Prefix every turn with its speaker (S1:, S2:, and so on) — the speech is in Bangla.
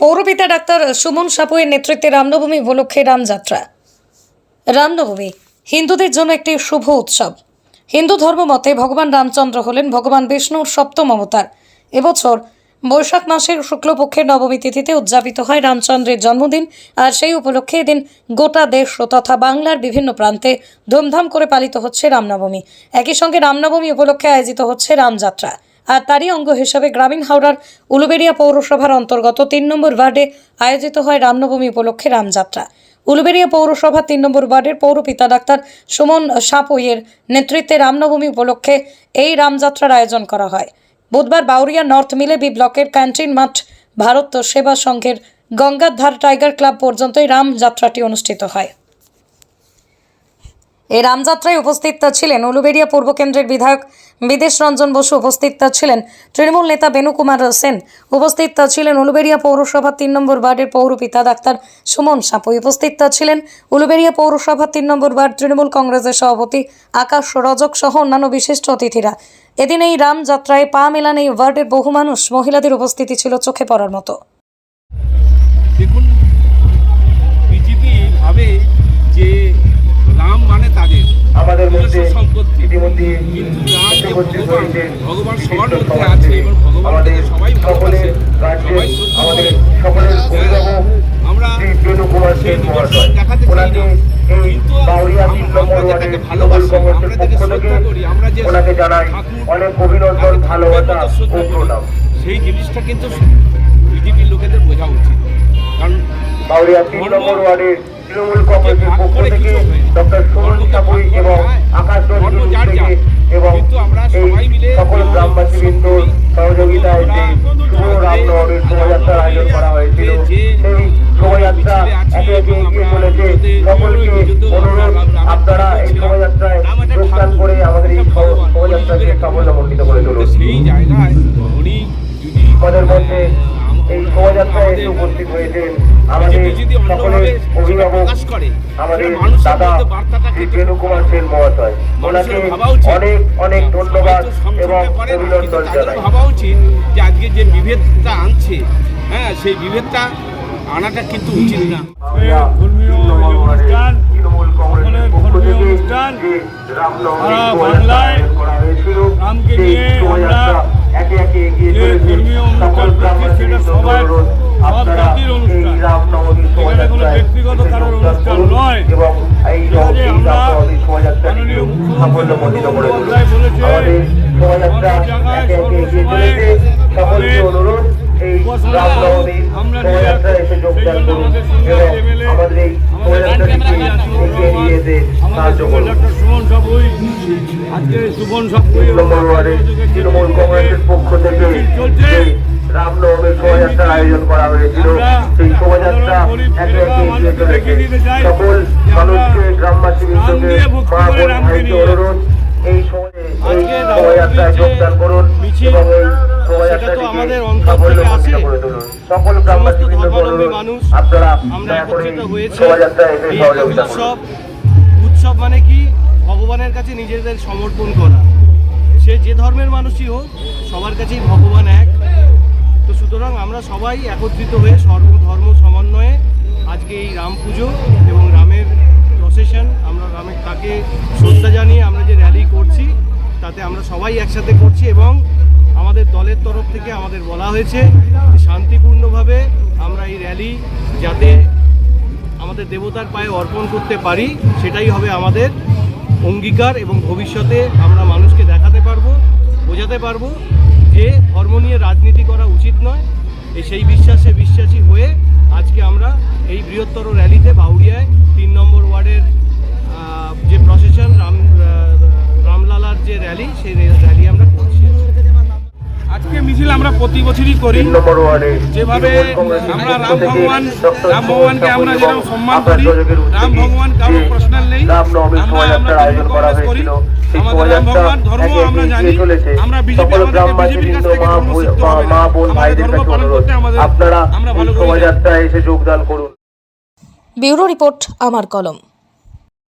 S1: পৌরপিতা ডাক্তার সুমন সাপুয়ের নেতৃত্বে রামনবমী উপলক্ষে রামযাত্রা। রামনবমী হিন্দুদের জন্য একটি শুভ উৎসব। হিন্দু ধর্ম মতে ভগবান রামচন্দ্র হলেন ভগবান বিষ্ণুর সপ্তম অবতার। এবছর বৈশাখ মাসের শুক্লপক্ষের নবমী তিথিতে উদযাপিত হয় রামচন্দ্রের জন্মদিন আর সেই উপলক্ষে এদিন গোটা দেশ তথা বাংলার বিভিন্ন প্রান্তে ধুমধাম করে পালিত হচ্ছে রামনবমী। একই সঙ্গে রামনবমী উপলক্ষে আয়োজিত হচ্ছে রামযাত্রা। আর তারই অঙ্গ হিসাবে গ্রামীণ হাওড়ার উলুবেড়িয়া পৌরসভার অন্তর্গত তিন নম্বর ওয়ার্ডে আয়োজিত হয় রামনবমী উপলক্ষে রামযাত্রা। উলুবেড়িয়া পৌরসভা তিন নম্বর ওয়ার্ডের পৌরপিতা ডাক্তার সুমন সাপইয়ের নেতৃত্বে রামনবমী উপলক্ষে এই রামযাত্রার আয়োজন করা হয়। বুধবার বাউরিয়া নর্থ মিলে বি ব্লকের ক্যান্টিন মাঠ ভারত সেবা সংঘের গঙ্গার ধার টাইগার ক্লাব পর্যন্ত এই রামযাত্রাটি অনুষ্ঠিত হয়। এই রামযাত্রায় উপস্থিত ছিলেন উলুবেড়িয়া পূর্ব কেন্দ্রের বিধায়ক বিদেশ রঞ্জন বসু, উপস্থিত ছিলেন তৃণমূল নেতা বেনুকুমার সেন, উপস্থিত ছিলেন উলুবেড়িয়া পৌরসভা তিন নম্বর ওয়ার্ডের পৌরপিতা ডাক্তার সুমন সাপুই, উপস্থিত ছিলেন উলুবেড়িয়া পৌরসভা তিন নম্বর ওয়ার্ড তৃণমূল কংগ্রেসের সভাপতি আকাশ রজক সহ অন্যান্য বিশিষ্ট অতিথিরা। এদিন এই রামযাত্রায় পা মেলান এই ওয়ার্ডের বহু মানুষ মহিলাদের উপস্থিতি ছিল চোখে পড়ার মতো।
S2: দেখুন, বিজেপি ভাবে যে রাম মানে তাদের।
S3: আমাদের মধ্যে ইতিমধ্যে
S2: কিন্তু রাম ভগবান ভগবান সবার মধ্যে আছে এবং তো সবাই
S3: সকলের রাজ্যে আমাদের সকলের অভিভাবক
S2: আমরা সেই নিদর্শন দেখাতে চাই না। কিন্তু আমরা তাকে ভালোবাসি, আমরা
S3: পক্ষ
S2: শ্রদ্ধা করি, আমরা যে ঠাকুর,
S3: অনেক অভিনন্দন ভালোবাসা।
S2: সেই জিনিসটা কিন্তু বিজেপির লোকেদের বোঝা উচিত। কারণ
S3: বাউরিয়া তিন
S2: ধর্ম-
S3: তৃণমূল কংগ্রেসের পক্ষ থেকে। ডক্টর সুমন সাপুই এবং আকাশ থেকে এবং এই সকল গ্রামবাসীবৃন্দ সহযোগিতায় যে শুভ রামনবমীর শোভাযাত্রার আয়োজন করা হয়েছিল সেই শোভাযাত্রা একে একে এগিয়ে চলেছে। সকলকে অনুরোধ আপনারা এই শোভাযাত্রায় যোগদান করে আমাদের এই শোভাযাত্রাকে সাফল্যমণ্ডিত করে তুলুন আমাদের মধ্যে এই শোভাযাত্রায় এসে উপস্থিত হয়েছেন। আমাদের সকলের অভিভাবক আমাদের দাদা বেণু কুমার সেন মহাশয় ওনাকে অনেক অনেক ধন্যবাদ এবং অভিনন্দন জানাই।
S2: ভাবা উচিত যে আজকে যে বিভেদটা আনছে হ্যাঁ সেই বিভেদটা আনাটা কিন্তু উচিত না।
S4: রামকে নিয়ে আমরা
S3: একে একে এগিয়ে
S4: যে ধর্মীয় অনুষ্ঠান
S3: সকল
S4: করছি, কোনো
S3: শোভাযাত্রায়। এবং এই
S4: মাননীয় মুখ্যমন্ত্রী
S3: সাফল্যমণ্ডিত করে তুলুন। আমাদের শোভাযাত্রা একে একে এগিয়ে চলেছে সকলকে অনুরোধ এই
S4: উপাসনা
S3: শোভাযাত্রায় এসে যোগদান করুন এবং আমাদের এই শোভাযাত্রাটিকে এগিয়ে নিয়ে যেতে সাহায্য করুন।
S4: সুমন সাপুই সুমন সাপুই
S3: তিন নম্বর তৃণমূল কংগ্রেসের পক্ষ থেকে রামনবমীর শোভাযাত্রার আয়োজন করা হয়েছিল। সেই শোভাযাত্রা একে একে এগিয়ে চলেছে। সকল মানুষকে গ্রামবাসী বৃন্দকে মা বোন ভাইকে অনুরোধ এই সময়ে এই শোভাযাত্রায় যোগদান করুন এবং এই শোভাযাত্রাটিকে
S4: আমাদের অন্তর
S3: সাফল্যমণ্ডিত
S4: থেকে আসে।
S3: করে তুলুন। সকল গ্রামবাসী বৃন্দকে
S4: ধর্মাবলম্বী
S3: অনুরোধ
S4: মানুষ
S3: আপনারা
S4: আমরা
S3: দয়া করে
S4: একত্রিত হয়েছি।
S3: শোভাযাত্রায় এসে
S4: এই
S3: সহযোগিতা করুন।
S4: উৎসব উৎসব মানে কি? ভগবানের কাছে নিজেদের সমর্পণ করা। সে যে ধর্মের মানুষই হোক সবার কাছেই ভগবান এক। তো সুতরাং আমরা সবাই একত্রিত হয়ে সর্বধর্ম সমন্বয়ে আজকে এই রাম পুজো এবং রামের প্রসেশন আমরা রামের তাকে শ্রদ্ধা জানিয়ে আমরা যে র্যালি করছি, তাতে আমরা সবাই একসাথে করছি এবং আমাদের দলের তরফ থেকে আমাদের বলা হয়েছে শান্তিপূর্ণভাবে আমরা এই র্যালি যাতে আমাদের দেবতার পায়ে অর্পণ করতে পারি, সেটাই হবে আমাদের অঙ্গীকার এবং ভবিষ্যতে আমরা মানুষকে দেখাতে পারব, বোঝাতে পারব যে ধর্ম নিয়ে রাজনীতি করা উচিত নয় এই সেই বিশ্বাসে বিশ্বাসী হয়ে আজকে আমরা এই বৃহত্তর র্যালিতে বাউরিয়ায় তিন নম্বর ওয়ার্ডের যে প্রসেশন রাম রামলালার যে র্যালি, সেই র্যালি আমরা
S2: প্রতি বছরই করি। যেভাবে আমরা রাম ভগবান রাম ভগবানকে আমরা যেরকম সম্মান করি রাম ভগবান
S3: কারও
S2: পার্সোনাল নেই। আমরা আমরা
S3: আয়োজন
S2: কংগ্রেস করি আমাদের রাম ভগবান ধর্ম
S3: একে একে
S2: আমরা জানি
S3: চলেছে।
S2: আমরা বিজেপি
S3: সকল
S2: বিজেপির কাছ থেকে ধর্ম শিখতে হবে না। আমাদের ধর্ম পালন করতে আমাদের
S3: আপনারা
S2: আমরা
S3: এই
S2: ভালো করে।
S3: শোভাযাত্রায় এসে যোগদান করুন।
S1: ব্যুরো রিপোর্ট আমার কলম।